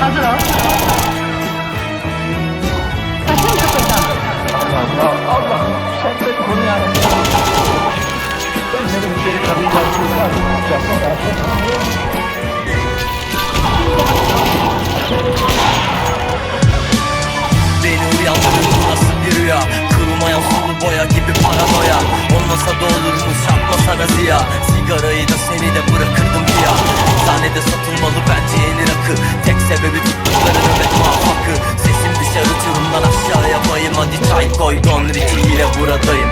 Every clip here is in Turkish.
Hazır ol. Sakın kıpırdama. Allah Allah sen de yarabbim. Ben seni kadınlar çocuklar. Beni uyandırır nasıl bir rüya Kırılmayan sulu boya gibi paranoya Olmasa da olurmuş atmasana ziya Sigarayı da seni de bırakırdım bir ya Sahnede satılmalı bence yeni rakı Tek sebebi tuttuklarını ve muhakkakı Sesim düşer uçurumdan aşağıya bayım. Hadi çay koy Don yine buradayım.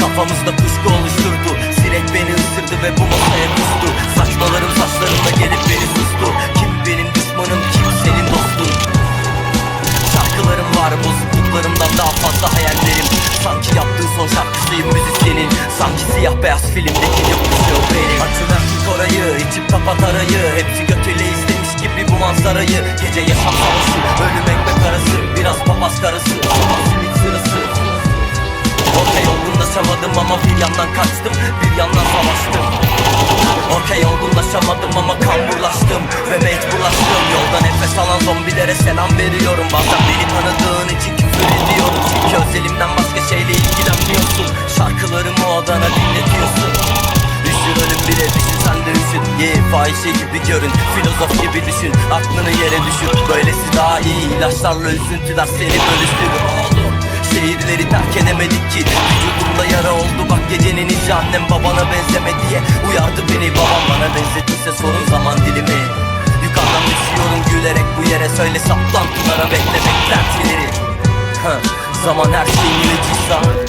Kafamızda kuşku oluşturdu. Sinek beni ısırdı ve bu masaya kustu. Saçmalarım saçlarımda gelip beni sustu. Kim benim düşmanım kim senin dostun? Şarkılarım var bozukluklarımdan daha fazla hayallerim. Sanki yaptığı son şarkısıyım müzisyenin. Sanki siyah beyaz filmdeki manzarayı Gece yaşam savaşı ölüm ekmek arası Biraz papaz karısı. Ama simit sırası. Okey olgunlaşamadım ama bir yandan kaçtım Bir yandan savaştım. Okey olgunlaşamadım ama kamburlaştım Ve mecburlaştım. Yolda nefes alan zombilere selam veriyorum. Bazen beni tanıdığın için küfür ediyorum. Çünkü özelimden başka şeyle ilgilenmiyorsun. Şarkılarımı odana dinletiyorsun Ye fahişe gibi görün? Filozof gibi düşün. Aklını yere düşür. Böylesi daha iyi. İlaçlarla üzüntüler seni bölüştürür. Oğlum Şehirleri terk edemedik ki. Vücudumda yara oldu. Bak gecenin içi Annem babana benzeme diye. Uyardı beni. Babam bana benzettiyse sorun zaman dilimi. Yukarıdan düşüyorum gülerek bu yere. Söyle saplantılara bekle beklentileri Zaman her şeyin ilacıysa